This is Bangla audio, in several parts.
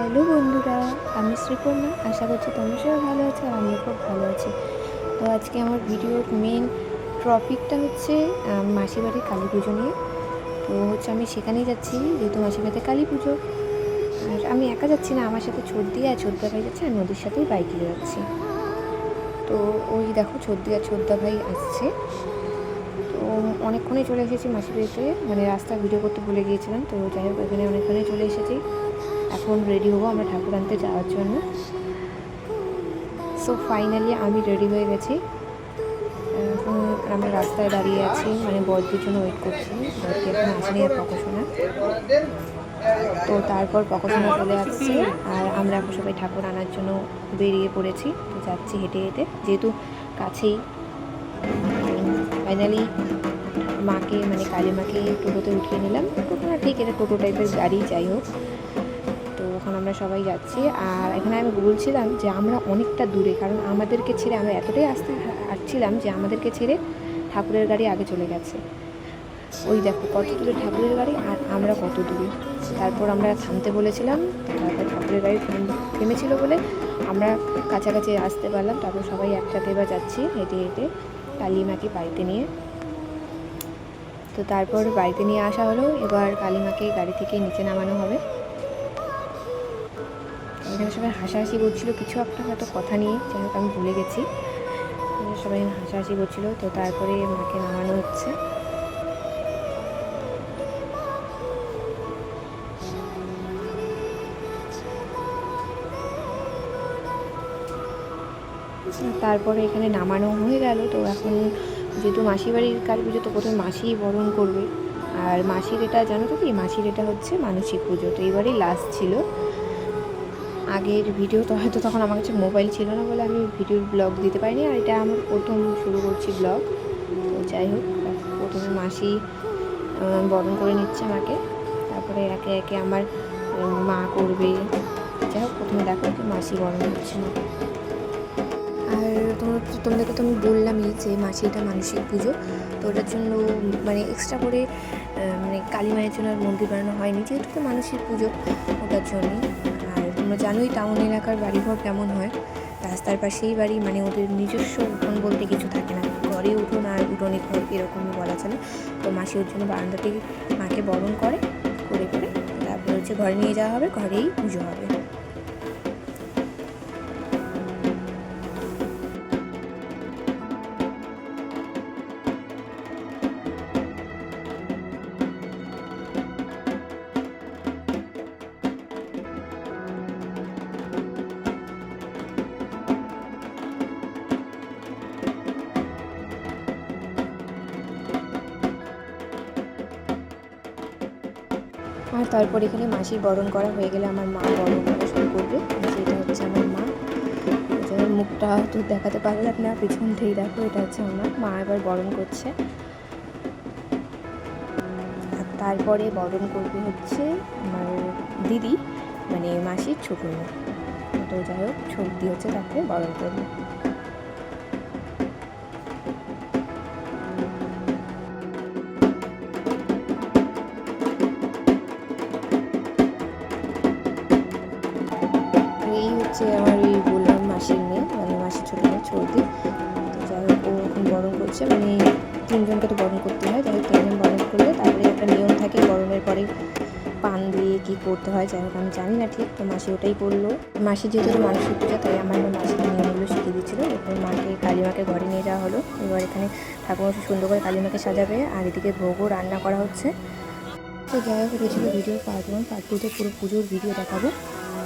হ্যালো বন্ধুরা, আমি শ্রীপর্ণা। আশা করছি তোমরা সবাই ভালো আছো আর আমিও খুব ভালো আছি। তো আজকে আমার ভিডিওর মেন টপিকটা হচ্ছে মাসির বাড়ির কালী পুজো নিয়ে। তো হচ্ছে আমি সেখানেই যাচ্ছি, যেহেতু মাসির বাড়িতে কালী পুজো। আর আমি একা যাচ্ছি না, আমার সাথে ছর্দি আর ভাই যাচ্ছে, আর নদীর সাথেই বাইকে যাচ্ছি। তো ওই দেখো ছর্দি আর ভাই আসছে। তো অনেকক্ষণই চলে এসেছি মাসির বাড়িতে মানে রাস্তা ভিডিও করতে ভুলে গিয়েছিলাম, তো যাই হোক এখানে অনেকক্ষণই চলে এসেছি। এখন রেডি হব আমরা ঠাকুর আনতে যাওয়ার জন্য। সো ফাইনালি আমি রেডি হয়ে গেছি। আমরা রাস্তায় দাঁড়িয়ে আছি মানে বরদের জন্য ওয়েট করছি। বরকে এখন আসেনি আর পকশোনা তো তারপর পকশোনা চলে আসছে আর আমরা এখন সবাই ঠাকুর আনার জন্য বেরিয়ে পড়েছি। তো যাচ্ছি হেঁটে হেঁটে। যেহেতু কাছেই ফাইনালি মাকে মানে কালী মাকে টোটোতে উঠিয়ে নিলাম। টোটো না ঠিক এটা টোটো টাইপের গাড়ি, যাই হোক। তো এখন আমরা সবাই যাচ্ছি। আর এখানে আমি বলছিলাম যে আমরা অনেকটা দূরে, কারণ আমাদেরকে ছেড়ে আমরা এতটাই আসতে আসছিলাম যে আমাদেরকে ছেড়ে ঠাকুরের গাড়ি আগে চলে গেছে। ওই দেখো কত দূরে ঠাকুরের গাড়ি আর আমরা কত দূরে। তারপর আমরা থামতে বলেছিলাম, তারপর ঠাকুরের গাড়ি থেম- থেমেছিল বলে আমরা কাছাকাছি আসতে পারলাম। তারপর সবাই একসাথে এবার যাচ্ছি হেঁটে হেঁটে কালিমাকে বাড়িতে নিয়ে। তো তারপর বাড়িতে নিয়ে আসা হলো। এবার কালিমাকে গাড়ি থেকে নিচে নামানো হবে। এখানে সবাই হাসাহাসি করছিল। কিছু একটা হয়তো কথা নিয়ে যাই হোক আমি ভুলে গেছি। সবাই হাসাহাসি করছিল, তো তারপরে মাকে নামানো হচ্ছে। তারপরে এখানে নামানো হয়ে গেল, তো এখন যেহেতু মাসি বাড়ির কালী পুজো, তো প্রথমে মাসিই বরণ করবে। আর মাসির এটা, জানো তো কি? মাসির এটা হচ্ছে মানসিক পুজো, তো এবারেই লাস্ট ছিল। আগের ভিডিও তো হয়তো তখন আমার কাছে মোবাইল ছিল না বলে আমি ভিডিওর ব্লগ দিতে পারিনি। আর এটা আমার প্রথম শুরু করছি ব্লগ তো যাই হোক, প্রথমে মাসি বরণ করে নিচ্ছে আমাকে। তারপরে একে একে আমার মা করবে। যাই হোক, প্রথমে দেখো কি মাসি বরণ করছে আর তোমার তোমাদেরকে তো আমি বললামই যে মাসি এটা মানসিক পুজো। তো ওটার জন্য মানে এক্সট্রা করে মানে কালী মায়ের জন্য আর মন্দির বানানো হয়নি। যেহেতু তো মানসিক পুজো ওটার জন্যই। তোমরা জানোই টাউন এলাকার বাড়িঘর কেমন হয়। রাস্তার পাশেই বাড়ি মানে ওদের নিজস্ব উঠোন বলতে কিছু থাকে না। ঘরে উঠোন আর উঠোনে ঘর এরকমই বলা চলে। তো মাসি ওর জন্য বারান্দাটি মাকে বরণ করে করে করে তারপরে হচ্ছে ঘরে নিয়ে যাওয়া হবে, ঘরেই পুজো হবে। আর তারপর এখানে মাসির বরণ করা হয়ে গেলে আমার মা বরণ করা শুরু করবে। যেটা হচ্ছে আমার মা। মুখটা তো দেখাতে পারলাম না, পিছন থেকে দেখো, এটা হচ্ছে আমার মা। এবার বরণ করছে। তারপরে বরণ করবে হচ্ছে আমার দিদি মানে মাসির ছোটো তো যাই হোক সর্দি হচ্ছে তাকে বরণ করবে। হচ্ছে আমার এই বললাম মাসির মেয়ে মানে মাসির ছোটো মেয়ে সর্দি তো যাই হোক, ও বরণ করছে মানে তিনজনকে তো বরণ করতে হয়, যাই হোক, তিনজন বরণ করলে তারপরে একটা নিয়ম থাকে বরণের পরে পান দিয়ে কী করতে হয়, যাই হোক, আমি জানি না ঠিক, তো মাসি ওটাই করল মাসি যেহেতু মানসিক পূজা তাই আমার মা মাসিকে নিয়মগুলো শিখিয়ে দিচ্ছিল, এরপর মাকে, কালিমাকে ঘরে নিয়ে যাওয়া হলো। এবার এখানে ঠাকুর সুন্দর করে কালিমাকে সাজাবে, আর এদিকে ভোগও রান্না করা হচ্ছে। তো যাই হোক, এটা ছিল ভিডিও পার্ট ওয়ান, পার্ট টুতে পুরো পুজোর ভিডিও দেখাবো।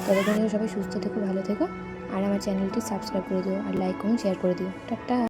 ততক্ষণ সবাই সুস্থ থেকো, ভালো থেকো। আর আমার চ্যানেলটি সাবস্ক্রাইব করে দিও। আর লাইক কমেন্ট শেয়ার করে দিও। টাটা।